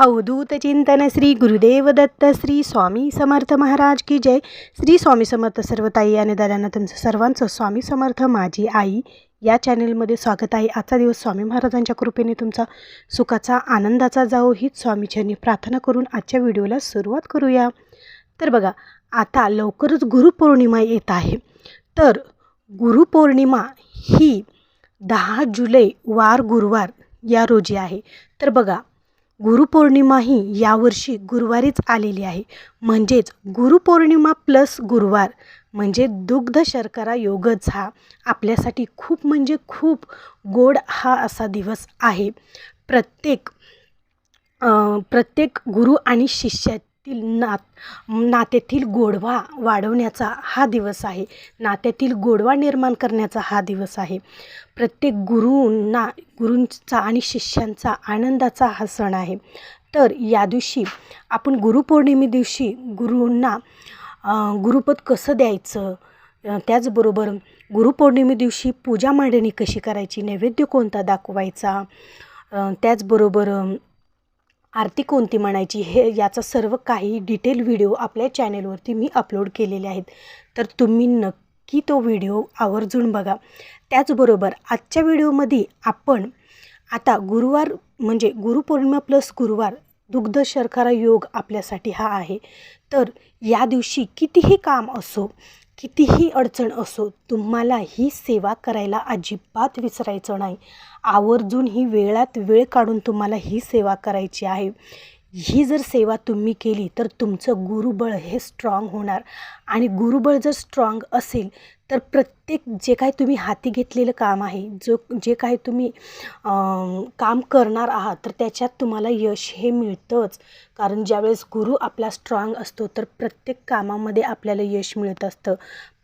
अवधूत चिंतन श्री गुरुदेव दत्त श्री स्वामी समर्थ महाराज की जय. श्री स्वामी समर्थ सर्वताई आणि दादांना तुमचं सर्वांचं स्वामी समर्थ माझी आई या चॅनलमध्ये स्वागत आहे. आजचा दिवस स्वामी महाराजांच्या कृपेने तुमचा सुखाचा आनंदाचा जाओ हीच स्वामीचरणी प्रार्थना करून आजच्या व्हिडिओला सुरुवात करूया. तर बघा आता लवकरच गुरुपौर्णिमा येत आहे. तर गुरुपौर्णिमा ही दहा जुलै वार गुरुवार या रोजी आहे. तर बघा गुरुपौर्णिमा ही यावर्षी गुरुवारीच आलेली आहे. म्हणजेच गुरुपौर्णिमा प्लस गुरुवार म्हणजे दुग्ध शर्करा योगच हा. आपल्यासाठी खूप म्हणजे खूप गोड हा असा दिवस आहे. प्रत्येक प्रत्येक गुरु आणि शिष्या नात्यातील नात नात्यातील गोडवा वाढवण्याचा हा दिवस आहे. नात्यातील गोडवा निर्माण करण्याचा हा दिवस आहे. प्रत्येक गुरूंना गुरूंचा आणि शिष्यांचा आनंदाचा हा सण आहे. तर या दिवशी आपण गुरुपौर्णिमे दिवशी गुरूंना गुरुपद कसं द्यायचं? त्याचबरोबर गुरुपौर्णिमे दिवशी पूजा मांडणी कशी करायची? नैवेद्य कोणता दाखवायचा? त्याचबरोबर आरती कोणती म्हणायची हे याचा सर्व काही डिटेल व्हिडिओ आपल्या चॅनेलवरती मी अपलोड केलेले आहेत. तर तुम्ही नक्की तो व्हिडिओ आवर्जून बघा. त्याचबरोबर आजच्या व्हिडिओमध्ये आपण आता गुरुवार म्हणजे गुरुपौर्णिमा प्लस गुरुवार दुग्ध शर्करा योग आपल्यासाठी हा आहे. तर या दिवशी कितीही काम असो कितीही अडचण असो तुम्हाला ही सेवा करायला अजिबात विसरायचं नाही. आवर्जून ही वेळात वेळ काढून तुम्हाला ही सेवा करायची आहे. ही जर सेवा तुम्ही केली तर तुमचं गुरुबळ हे स्ट्रॉंग होणार. आणि गुरुबळ जर स्ट्रॉंग असेल तर प्रत्येक जे काही तुम्ही हाती घेतलेलं काम आहे जो जे काही तुम्ही काम करणार आहात तर त्याच्यात तुम्हाला यश हे मिळतंच. कारण ज्यावेळेस गुरु आपला स्ट्रॉंग असतो तर प्रत्येक कामामध्ये आपल्याला यश मिळत असतं.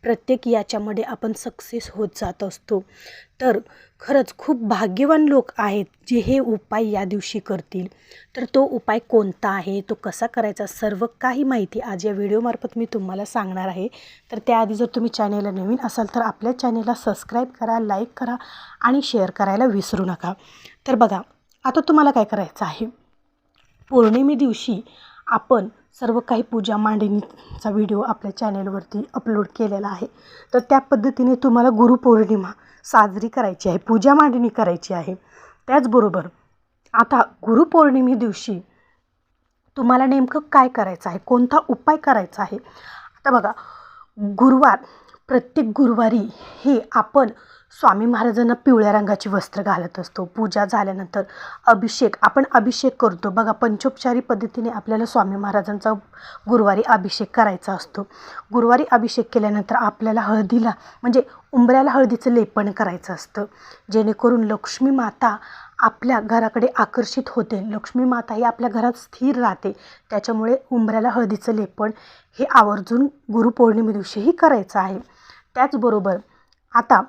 प्रत्येक याच्यामध्ये आपण सक्सेस होत जात असतो. तर खरंच खूप भाग्यवान लोक आहेत जे हे उपाय या दिवशी करतील. तर तो उपाय कोणता आहे? तो कसा करायचा? सर्व काही माहिती आज या व्हिडिओमार्फत मी तुम्हाला सांगणार आहे. तर त्याआधी जर तुम्ही चॅनेलला नवीन असाल तर आप आपल्या चॅनेलला सबस्क्राईब करा लाईक करा आणि शेअर करायला विसरू नका. तर बघा आता तुम्हाला काय करायचं आहे? पौर्णिमे दिवशी आपण सर्व काही पूजा मांडणीचा व्हिडिओ आपल्या चॅनेलवरती अपलोड केलेला आहे. तर त्या पद्धतीने तुम्हाला गुरुपौर्णिमा साजरी करायची आहे पूजा मांडणी करायची आहे. त्याचबरोबर आता गुरुपौर्णिमे दिवशी तुम्हाला नेमकं काय करायचं आहे? कोणता उपाय करायचा आहे? आता बघा गुरुवार प्रत्येक गुरुवारी हे आपण स्वामी महाराजांना पिवळ्या रंगाची वस्त्र घालत असतो. पूजा झाल्यानंतर अभिषेक आपण अभिषेक करतो. बघा पंचोपचारी पद्धतीने आपल्याला स्वामी महाराजांचा गुरुवारी अभिषेक करायचा असतो. गुरुवारी अभिषेक केल्यानंतर आपल्याला हळदीला म्हणजे उंबऱ्याला हळदीचं लेपन करायचं असतं. जेणेकरून लक्ष्मी माता आपल्या घराकडे आकर्षित होते. लक्ष्मी माता ही आपल्या घरात स्थिर राहते. त्याच्यामुळे उंबऱ्याला हळदीचं लेपन हे आवर्जून गुरुपौर्णिमे दिवशीही करायचं आहे. त्याचबरोबर आता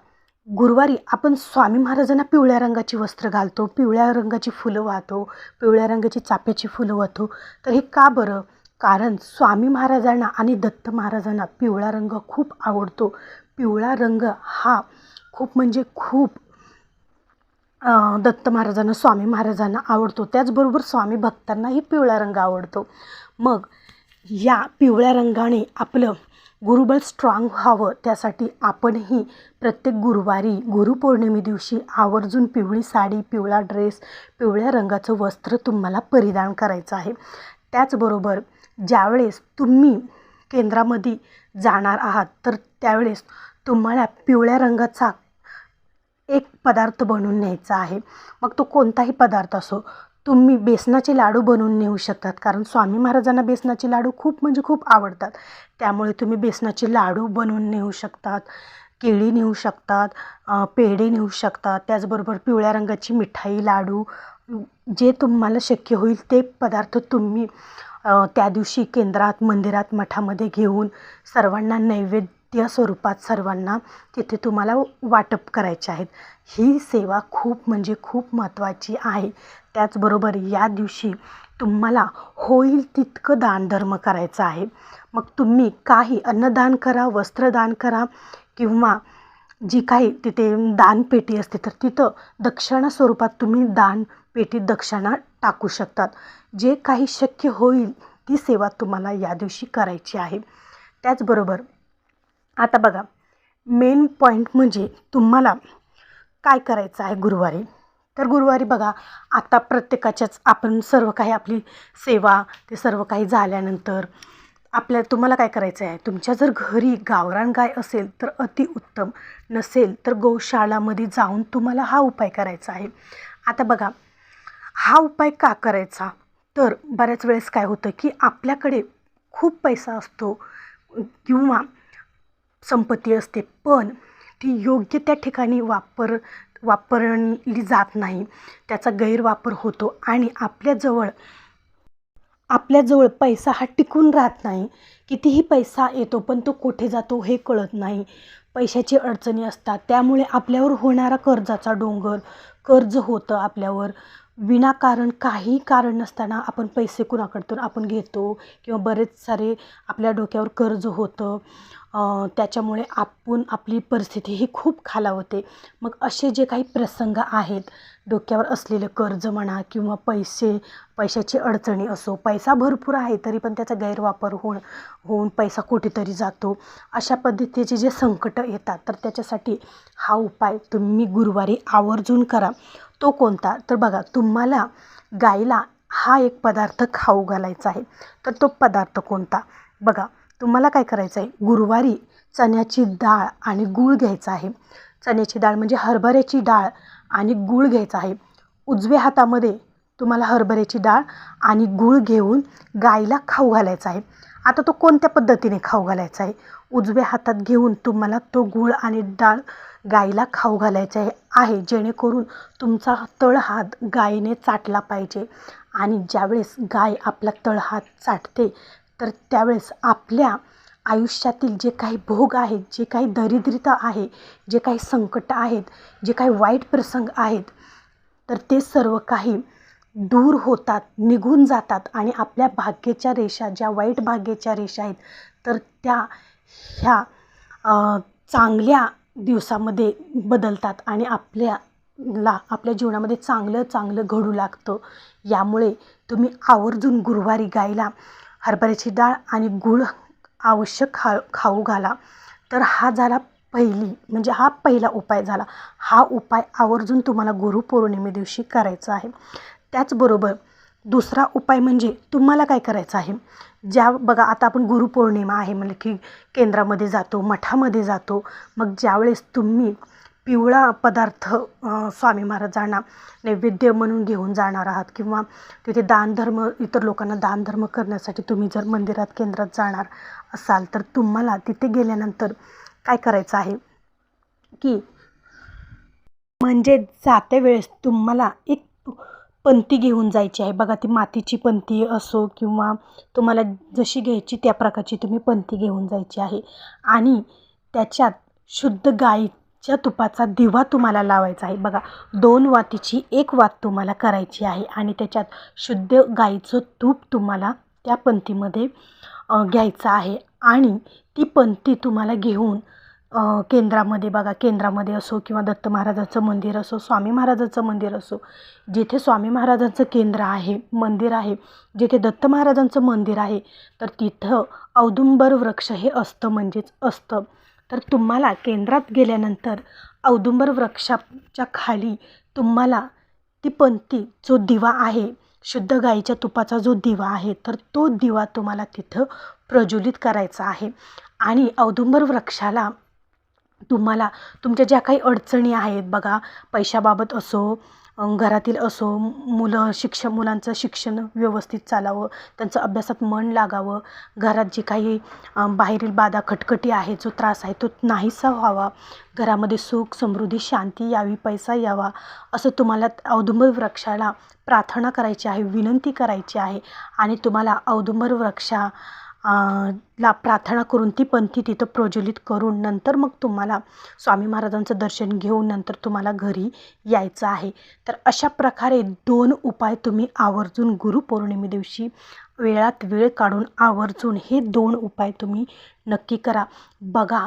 गुरुवारी आपण स्वामी महाराजांना पिवळ्या रंगाची वस्त्र घालतो पिवळ्या रंगाची फुलं वाहतो पिवळ्या रंगाची चाफ्याची फुलं वाहतो. तर हे का बरं? कारण स्वामी महाराजांना आणि दत्त महाराजांना पिवळा रंग खूप आवडतो. पिवळा रंग हा खूप म्हणजे खूप दत्त महाराजांना स्वामी महाराजांना आवडतो. त्याचबरोबर स्वामी भक्तांनाही पिवळा रंग आवडतो. मग या पिवळ्या रंगाने आपलं गुरुबल स्ट्रॉंग व्हावं. त्यासाठी आपणही प्रत्येक गुरुवारी गुरुपौर्णिमे दिवशी आवर्जून पिवळी साडी पिवळा ड्रेस पिवळ्या रंगाचं वस्त्र तुम्हाला परिधान करायचं आहे. त्याचबरोबर ज्यावेळेस तुम्ही केंद्रामध्ये जाणार आहात तर त्यावेळेस तुम्हाला पिवळ्या रंगाचा एक पदार्थ बनवून न्यायचा आहे. मग तो कोणताही पदार्थ असो तुम्ही बेसनाचे लाडू बनवून नेऊ शकतात. कारण स्वामी महाराजांना बेसनाचे लाडू खूप म्हणजे खूप आवडतात. त्यामुळे तुम्ही बेसनाचे लाडू बनवून नेऊ शकतात केळी नेऊ शकतात पेढे नेऊ शकतात. त्याचबरोबर पिवळ्या रंगाची मिठाई लाडू जे तुम्हाला शक्य होईल ते पदार्थ तुम्ही त्या दिवशी केंद्रात मंदिरात मठामध्ये घेऊन सर्वांना नैवेद्य त्या स्वरूपात सर्वांना तिथे तुम्हाला वाटप करायचे आहेत. ही सेवा खूप म्हणजे खूप महत्त्वाची आहे. त्याचबरोबर या दिवशी तुम्हाला होईल तितकं दानधर्म करायचं आहे. मग तुम्ही काही अन्नदान करा वस्त्रदान करा किंवा जी काही तिथे दानपेटी असते तर तिथं दक्षिणा स्वरूपात तुम्ही दानपेटीत दक्षिणा टाकू शकतात. जे काही शक्य होईल ती सेवा तुम्हाला या दिवशी करायची आहे. त्याचबरोबर आता बघा मेन पॉईंट म्हणजे तुम्हाला काय करायचं आहे गुरुवारी? तर गुरुवारी बघा आता प्रत्येकाच्याच आपण सर्व काही आपली सेवा ते सर्व काही झाल्यानंतर आपल्या तुम्हाला काय करायचं आहे? तुमच्या जर घरी गावरान गाय असेल तर अतिउत्तम नसेल तर गोशाळामध्ये जाऊन तुम्हाला हा उपाय करायचा आहे. आता बघा हा उपाय का करायचा? तर बऱ्याच वेळेस काय होतं की आपल्याकडे खूप पैसा असतो किंवा संपत्ती असते. पण ती योग्य त्या ठिकाणी वापर वापरली जात नाही. त्याचा गैरवापर होतो आणि आपल्याजवळ आपल्याजवळ पैसा हा टिकून राहत नाही. कितीही पैसा येतो पण तो कुठे जातो हे कळत नाही. पैशाची अडचणी असतात. त्यामुळे आपल्यावर होणारा कर्जाचा डोंगर कर्ज होतं आपल्यावर. विनाकारण काही कारण नसताना आपण पैसे कुणाकडतून आपण घेतो किंवा बरेच सारे आपल्या डोक्यावर कर्ज होतं. त्याच्यामुळे आपण आपली परिस्थिती ही खूप खालावते. मग असे जे काही प्रसंग आहेत डोक्यावर असलेलं कर्ज म्हणा किंवा पैसे पैशाची अडचणी असो पैसा भरपूर आहे तरी पण त्याचा गैरवापर होऊन होऊन पैसा कुठेतरी जातो. अशा पद्धतीचे जे संकटं येतात तर त्याच्यासाठी हा उपाय तुम्ही गुरुवारी आवर्जून करा. तो कोणता? तर बघा तुम्हाला गायला हा एक पदार्थ खाऊ घालायचा आहे. तर तो पदार्थ कोणता? बघा तुम्हाला काय करायचं आहे गुरुवारी चण्याची डाळ आणि गूळ घ्यायचा आहे. चण्याची डाळ म्हणजे हरभऱ्याची डाळ आणि गूळ घ्यायचा आहे. उजव्या हातामध्ये तुम्हाला हरभऱ्याची डाळ आणि गूळ घेऊन गाईला खाऊ घालायचा आहे. आता तो कोणत्या पद्धतीने खाऊ घालायचा आहे? उजव्या हातात घेऊन तुम्हाला तो गूळ आणि डाळ गाईला खाऊ घालायचा आहे. आहे जेणेकरून तुमचा तळहात गायीने चाटला पाहिजे आणि ज्यावेळेस गाय आपला तळहात चाटते तर त्यावेळेस आपल्या आयुष्यातील जे काही भोग आहेत जे काही दरिद्रता आहे जे काही संकट आहेत जे काही वाईट प्रसंग आहेत तर ते सर्व काही दूर होतात निघून जातात आणि आपल्या भाग्याच्या रेषा ज्या वाईट भाग्याच्या रेषा आहेत तर त्या ह्या चांगल्या दिवसामध्ये बदलतात आणि आपल्याला आपल्या जीवनामध्ये चांगलं चांगलं घडू लागतं. यामुळे तुम्ही आवर्जून गुरुवारी गायला हरभऱ्याची डाळ आणि गूळ आवश्यक खा खाऊ घाला. तर हा झाला पहिली म्हणजे हा पहिला उपाय झाला. हा उपाय आवर्जून तुम्हाला गुरुपौर्णिमे दिवशी करायचा आहे. त्याचबरोबर दुसरा उपाय म्हणजे तुम्हाला काय करायचं आहे? ज्या बघा आता आपण गुरुपौर्णिमा आहे म्हणजे की केंद्रामध्ये जातो मठामध्ये जातो. मग ज्यावेळेस तुम्ही पिवळा पदार्थ स्वामी महाराजांना नैवेद्य म्हणून घेऊन जाणार आहात किंवा तिथे दानधर्म इतर लोकांना दानधर्म करण्यासाठी तुम्ही जर मंदिरात केंद्रात जाणार असाल तर तुम्हाला तिथे गेल्यानंतर काय करायचं आहे? की म्हणजे जाते वेळेस तुम्हाला एक पंती घेऊन जायची आहे. बघा ती मातीची पंती असो किंवा तुम्हाला जशी घ्यायची त्या प्रकारची तुम्ही पंती घेऊन जायची आहे. आणि त्याच्यात शुद्ध गाई गाईच्या तुपाचा दिवा तुम्हाला लावायचा आहे. बघा दोन वातीची एक वात तुम्हाला करायची आहे आणि त्याच्यात शुद्ध गाईचं तूप तुम्हाला त्या पंतीमध्ये घ्यायचं आहे. आणि ती पंती तुम्हाला घेऊन केंद्रामध्ये बघा केंद्रामध्ये असो किंवा दत्त महाराजाचं मंदिर असो स्वामी महाराजाचं मंदिर असो जिथे स्वामी महाराजांचं केंद्र आहे मंदिर आहे जिथे दत्त महाराजांचं मंदिर आहे तर तिथं औदुंबर वृक्ष हे असतं म्हणजेच असतं. तर तुम्हाला केंद्रात गेल्यानंतर औदुंबर वृक्षाच्या खाली तुम्हाला ती पंथी जो दिवा आहे शुद्ध गाईच्या तुपाचा जो दिवा आहे तर तो दिवा तुम्हाला तिथं प्रज्वलित करायचा आहे. आणि औदुंबर वृक्षाला तुम्हाला तुमच्या ज्या काही अडचणी आहेत बघा पैशाबाबत असो घरातील असो मुलं शिक्ष मुलांचं शिक्षण व्यवस्थित चालावं त्यांचं अभ्यासात मन लागावं घरात जे काही बाहेरील बाधा खटखटी आहे जो त्रास आहे तो नाहीसा व्हावा. घरामध्ये सुख समृद्धी शांती यावी पैसा यावा. असं तुम्हाला औदुंबर वृक्षाला प्रार्थना करायची आहे विनंती करायची आहे आणि तुम्हाला औदुंबर वृक्षा ला प्रार्थना करून ती पंथी तिथं प्रज्वलित करून नंतर मग तुम्हाला स्वामी महाराजांचं दर्शन घेऊन नंतर तुम्हाला घरी यायचं आहे. तर अशा प्रकारे दोन उपाय तुम्ही आवर्जून गुरुपौर्णिमे दिवशी वेळात वेळ काढून आवर्जून हे दोन उपाय तुम्ही नक्की करा. बघा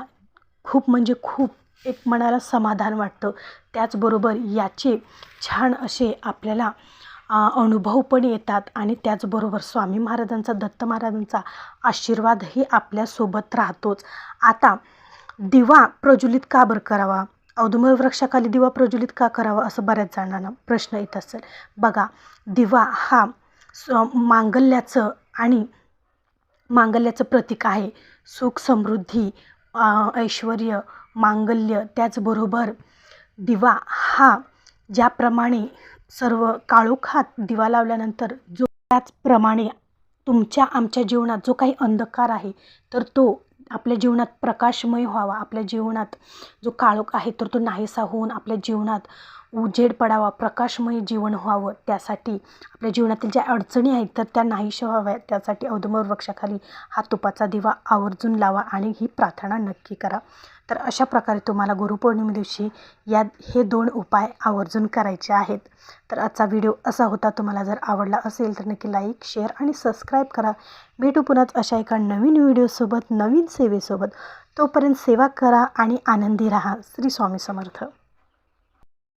खूप म्हणजे खूप एक मनाला समाधान वाटतं. त्याचबरोबर याचे छान असे आपल्याला अनुभव पण येतात आणि त्याचबरोबर स्वामी महाराजांचा दत्त महाराजांचा आशीर्वादही आपल्यासोबत राहतोच. आता दिवा प्रज्वलित का बरं करावा? औदुंबर वृक्षाखाली दिवा प्रज्वलित का करावा असं बऱ्याच जणांना प्रश्न येत असेल. बघा दिवा हा स मांगल्याचं आणि मांगल्याचं प्रतीक आहे. सुख समृद्धी ऐश्वर मांगल्य त्याचबरोबर दिवा हा ज्याप्रमाणे सर्व काळोखात दिवा लावल्यानंतर जो त्याचप्रमाणे तुमच्या आमच्या जीवनात जो काही अंधकार आहे तर तो आपल्या जीवनात प्रकाशमय व्हावा. आपल्या जीवनात जो काळोख आहे तर तो नाहीसा होऊन आपल्या जीवनात उजेड पडावा प्रकाशमय जीवन व्हावं त्यासाठी आपल्या जीवनातील ज्या अडचणी आहेत तर त्या नाहीशा व्हाव्या त्यासाठी औदुंबर वृक्षाखाली हा तुपाचा दिवा आवर्जून लावा आणि ही प्रार्थना नक्की करा. तर अशा प्रकारे तुम्हाला गुरुपौर्णिमे दिवशी या हे दोन उपाय आवर्जून करायचे आहेत. तर आजचा व्हिडिओ असा होता तुम्हाला जर आवडला असेल तर नक्की लाईक शेअर आणि सबस्क्राईब करा. भेटू पुन्हाच अशा एका नवीन व्हिडिओसोबत नवीन सेवेसोबत. तोपर्यंत सेवा करा आणि आनंदी राहा. श्री स्वामी समर्थ.